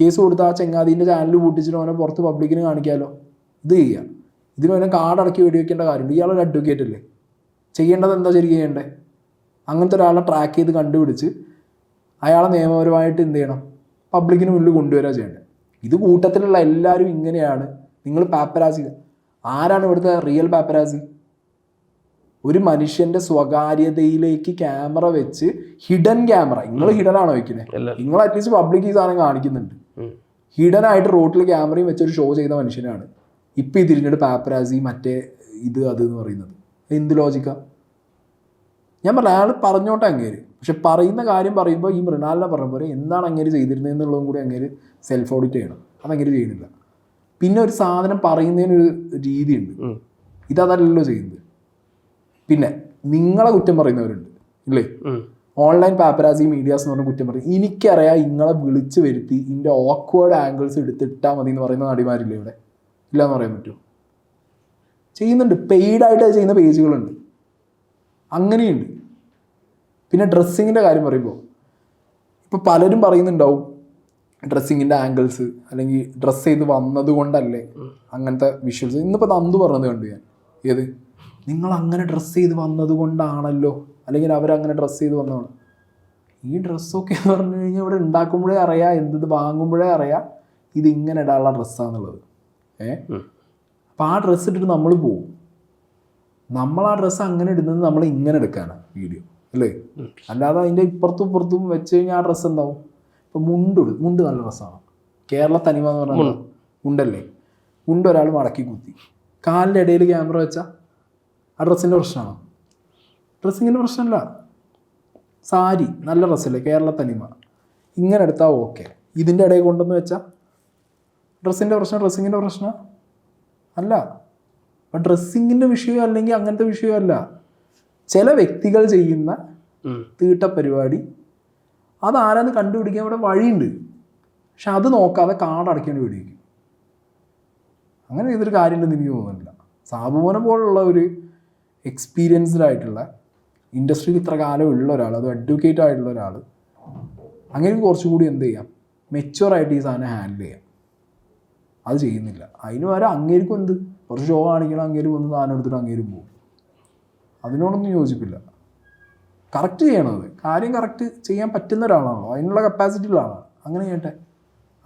കേസ് കൊടുത്ത് ആ ചെങ്ങാതിന്റെ ചാനൽ പൂട്ടിച്ചിട്ട് അവനെ പുറത്ത് പബ്ലിക്കിന് കാണിക്കാമല്ലോ ഇത് ചെയ്യാം. ഇതിന് അവനെ കാർഡ് അടക്കി വെടിവെക്കേണ്ട കാര്യമുണ്ട്. ഇയാളൊരു അഡ്വക്കേറ്റ് അല്ലേ? ചെയ്യേണ്ടത് എന്താ ശരി ചെയ്യേണ്ടേ? അങ്ങനത്തെ ഒരാളെ ട്രാക്ക് ചെയ്ത് കണ്ടുപിടിച്ച് അയാളെ നിയമപരമായിട്ട് എന്ത് ചെയ്യണം? പബ്ലിക്കിന് മുന്നിൽ കൊണ്ടുവരിക ചെയ്യേണ്ടത് ഇത് കൂട്ടത്തിലുള്ള എല്ലാവരും ഇങ്ങനെയാണ്. നിങ്ങൾ പാപ്പരാസി ആരാണ് ഇവിടുത്തെ റിയൽ പാപ്പരാസി ഒരു മനുഷ്യന്റെ സ്വകാര്യതയിലേക്ക് ക്യാമറ വെച്ച് ഹിഡൻ ക്യാമറ നിങ്ങൾ ഹിഡൻ ആണോ വെക്കുന്നത് നിങ്ങൾ അറ്റ്ലീസ്റ്റ് പബ്ലിക് ഈ സാധനം കാണിക്കുന്നുണ്ട്. ഹിഡൻ ആയിട്ട് റോട്ടിൽ ക്യാമറയും വെച്ച് ഒരു ഷോ ചെയ്ത മനുഷ്യനാണ്. ഇപ്പം ഈ തിരിഞ്ഞിട്ട് പാപ്പരാസി മറ്റേ ഇത് അത് എന്ന് പറയുന്നത്. എന്ത് ലോജിക്ക. ഞാൻ പറഞ്ഞ അയാൾ പറഞ്ഞോട്ടെ അങ്ങേര്. പക്ഷെ പറയുന്ന കാര്യം പറയുമ്പോൾ ഈ മൃണാലിനെ പറഞ്ഞ പോലെ എന്താണ് അങ്ങേര് ചെയ്തിരുന്നത് എന്നുള്ളതും കൂടി അങ്ങേര് സെൽഫ് ഓഡിറ്റ് ചെയ്യണം. അത് അങ്ങേര് ചെയ്യുന്നില്ല. പിന്നെ ഒരു സാധനം പറയുന്നതിനൊരു രീതിയുണ്ട്. ഇതതല്ലല്ലോ ചെയ്യുന്നത്. പിന്നെ നിങ്ങളെ കുറ്റം പറയുന്നവരുണ്ട്. ഇല്ലേ? ഓൺലൈൻ പേപ്പറാസി മീഡിയാസ് എന്ന് പറഞ്ഞ കുറ്റം പറയും. എനിക്കറിയാം നിങ്ങളെ വിളിച്ചു വരുത്തി ഇതിന്റെ ഓക്വേർഡ് ആംഗിൾസ് എടുത്തിട്ടാൽ മതി എന്ന് പറയുന്ന നടിമാരില്ലേ ഇവിടെ? ഇല്ല എന്ന് പറയാൻ പറ്റുമോ? ചെയ്യുന്നുണ്ട്. പെയ്ഡായിട്ട് ആയിട്ട് ചെയ്യുന്ന പേജുകളുണ്ട്. അങ്ങനെയുണ്ട്. പിന്നെ ഡ്രസ്സിങ്ങിന്റെ കാര്യം പറയുമ്പോൾ ഇപ്പോൾ പലരും പറയുന്നുണ്ടാവും ഡ്രസ്സിങ്ങിന്റെ ആംഗിൾസ് അല്ലെങ്കിൽ ഡ്രസ്സ് ചെയ്ത് വന്നത് കൊണ്ടല്ലേ അങ്ങനത്തെ വിഷ്വൽസ് ഇന്നിപ്പോൾ നന്ദു പറഞ്ഞത് കണ്ടു ഞാൻ. ഏത്? നിങ്ങൾ അങ്ങനെ ഡ്രസ്സ് ചെയ്ത് വന്നത് കൊണ്ടാണല്ലോ? അല്ലെങ്കിൽ അവരങ്ങനെ ഡ്രസ്സ് ചെയ്ത് വന്നതാണ്. ഈ ഡ്രസ്സൊക്കെ എന്ന് പറഞ്ഞു കഴിഞ്ഞാൽ ഇവിടെ ഉണ്ടാക്കുമ്പോഴേ അറിയാം എന്ത് വാങ്ങുമ്പോഴേ അറിയാം. ഇതിങ്ങനെ ഇടാനുള്ള ഡ്രസ്സാണെന്നുള്ളത് ഏ? അപ്പം ആ ഡ്രസ്സ് ഇട്ടിട്ട് നമ്മൾ പോവും. നമ്മൾ ആ ഡ്രസ്സ് അങ്ങനെ ഇടുന്നത് നമ്മൾ ഇങ്ങനെ എടുക്കാനാണ് വീഡിയോ അല്ലേ? അല്ലാതെ അതിന്റെ ഇപ്പുറത്തും ഇപ്പുറത്തും വെച്ച് കഴിഞ്ഞാൽ ആ ഡ്രസ്സ് എന്താവും? ഇപ്പം മുണ്ട് മുണ്ട് നല്ല ഡ്രസ്സാണ് കേരള തനിമ എന്ന് പറഞ്ഞാൽ മുണ്ടല്ലേ? മുണ്ട് ഒരാൾ മടക്കി കുത്തി. കാലിന്റെ ഇടയിൽ ക്യാമറ വെച്ചാൽ ആ ഡ്രസ്സിന്റെ പ്രശ്നമാണോ ഡ്രസ്സിങ്ങിന്റെ പ്രശ്നമല്ല സാരി നല്ല ഡ്രസ്സല്ലേ കേരള തനിമ. ഇങ്ങനെ എടുത്താൽ ഓക്കെ ഇതിന്റെ ഇടയിൽ കൊണ്ടെന്ന് വെച്ചാൽ ഡ്രസ്സിന്റെ പ്രശ്നം ഡ്രസ്സിങ്ങിന്റെ പ്രശ്നം. അല്ല. അപ്പം ഡ്രസ്സിങ്ങിന്റെ വിഷയം അല്ലെങ്കിൽ അങ്ങനത്തെ വിഷയമല്ല ചില വ്യക്തികൾ ചെയ്യുന്ന. തീട്ട പരിപാടി അതാരാന്ന് കണ്ടുപിടിക്കാൻ ഇവിടെ വഴിയുണ്ട്. പക്ഷെ അത് നോക്കാതെ കാടടക്കേണ്ടി പിടിക്കും അങ്ങനെ ചെയ്തൊരു കാര്യമുണ്ടെന്ന് എനിക്ക് തോന്നുന്നില്ല. സാബുമോനെ പോലുള്ള ഒരു എക്സ്പീരിയൻസ്ഡ് ആയിട്ടുള്ള ഇൻഡസ്ട്രിയിൽ ഇത്ര കാലം ഉള്ള ഒരാൾ അത് അഡ്വക്കേറ്റ് ആയിട്ടുള്ള ഒരാൾ അങ്ങനെ കുറച്ചുകൂടി എന്ത് ചെയ്യാം? മെച്ചുവർ ആയിട്ട് ഈ സാധനം ഹാൻഡിൽ ചെയ്യാം. അത് ചെയ്യുന്നില്ല. അതിന് വരെ അങ്ങേർക്കും എന്ത്? കുറച്ച് ഷോ കാണിക്കണം അങ്ങേര് വന്ന് സാധനം എടുത്തിട്ട് അങ്ങേരും പോകും അതിനോടൊന്നും യോജിപ്പില്ല. കറക്റ്റ് ചെയ്യണത് കാര്യം കറക്റ്റ് ചെയ്യാൻ പറ്റുന്ന ഒരാളാണല്ലോ. അതിനുള്ള കപ്പാസിറ്റി ഉള്ള ആളാണ്. അങ്ങനെ ചെയ്യട്ടെ.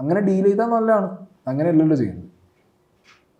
അങ്ങനെ ഡീൽ ചെയ്താൽ നല്ലതാണ്. അങ്ങനെയല്ലല്ലോ ചെയ്യുന്നത്.